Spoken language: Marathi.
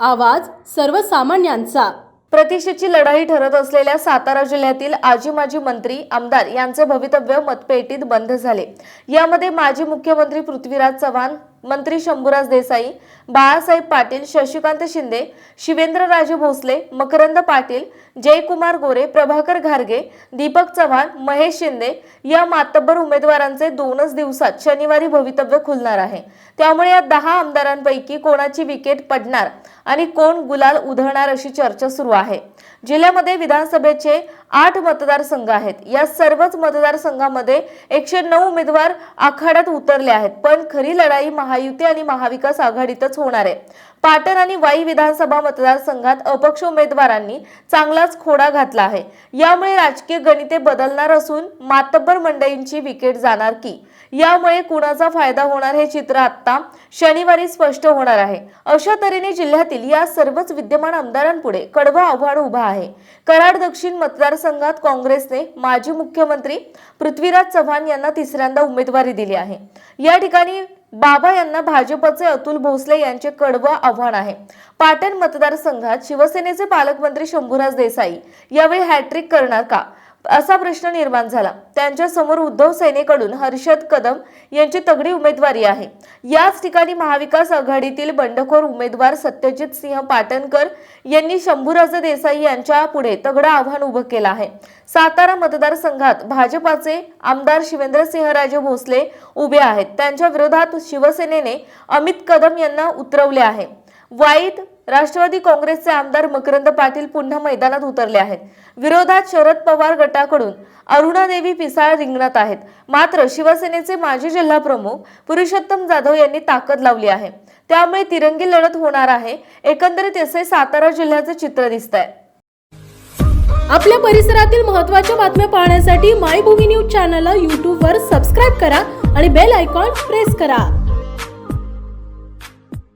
आवाज सर्वसामान्यांचा. प्रतिष्ठेची लढाई ठरत असलेल्या सातारा जिल्ह्यातील आजी माजी मंत्री आमदार यांचे भवितव्य मतपेटीत बंद झाले. यामध्ये माजी मुख्यमंत्री पृथ्वीराज चव्हाण मंत्री शंभूराज देसाई बाळासाहेब पाटील शशिकांत शिंदे शिवेंद्रराजे भोसले मकरंद पाटील जयकुमार गोरे प्रभाकर घारगे दीपक चव्हाण महेश शिंदे या मातब्बर उमेदवारांचे दोनच दिवसात शनिवारी भवितव्य खुलणार आहे. त्यामुळे या दहा आमदारांपैकी कोणाची विकेट पडणार? आणि कोण गुलाल उधळणार अशी चर्चा सुरू आहे. जिल्ह्यामध्ये विधानसभेचे आठ मतदारसंघ आहेत. या सर्वच मतदारसंघामध्ये एकशे नऊ उमेदवार आखाड्यात उतरले आहेत. पण खरी लढाई महायुती आणि महाविकास आघाडीतच होणार आहे. पाटण आणि वाई विधानसभा मतदारसंघात अपक्ष उमेदवारांनी चांगलाच खोडा घातला आहे. यामुळे राजकीय गणिते बदलणार असून मातब्बर मंडळींची विकेट जाणार की? यामुळे कुणाचा फायदा होणार हे चित्र आता शनिवारी स्पष्ट होणार आहे. अशा तऱ्हेने जिल्ह्यातील या सर्वच विद्यमान आमदारांपुढे कडवं आव्हान उभं आहे. कराड दक्षिण मतदारसंघात काँग्रेसने माजी मुख्यमंत्री पृथ्वीराज चव्हाण यांना तिसऱ्यांदा उमेदवारी दिली आहे. या ठिकाणी बाबा यांना भाजपचे अतुल भोसले यांचे कडवं आव्हान आहे. पाटण मतदारसंघात शिवसेनेचे पालकमंत्री शंभूराज देसाई यावेळी हॅट्रिक करणार का? असा प्रश्न निर्माण झाला. त्यांच्यासमोर उद्धव सेनेकडून हर्षद कदम यांची तगडी उमेदवारी आहे. याच ठिकाणी महाविकास आघाडीतील बंडखोर उमेदवार सत्यजित सिंह पाटणकर यांनी शंभूराज देसाई यांच्या पुढे तगडं आव्हान उभं केलं आहे. सातारा मतदारसंघात भाजपाचे आमदार शिवेंद्रसिंहराजे भोसले उभे आहेत. त्यांच्या विरोधात शिवसेनेने अमित कदम यांना उतरवले आहे. वाईट राष्ट्रवादी काँग्रेसचे आमदार मकरंद पाटील पुन्हा मैदानात उतरले आहेत. विरोधात शरद पवार गटाकडून अरुणादेवी पिसाळ रिंगणात आहेत. मात्र शिवसेनेचे माजी जिल्हा प्रमुख पुरुषोत्तम जाधव यांनी ताकद लावली आहे. त्यामुळे तिरंगी लढत होणार आहे. एकंदरीत असे सातारा जिल्ह्याचे चित्र दिसत आहे आपल्या परिसरातील महत्त्वाच्या बातम्या पाहण्यासाठी मायभूमी न्यूज चॅनलला यूट्यूबवर सबस्क्राईब करा आणि बेल आयकॉन प्रेस करा.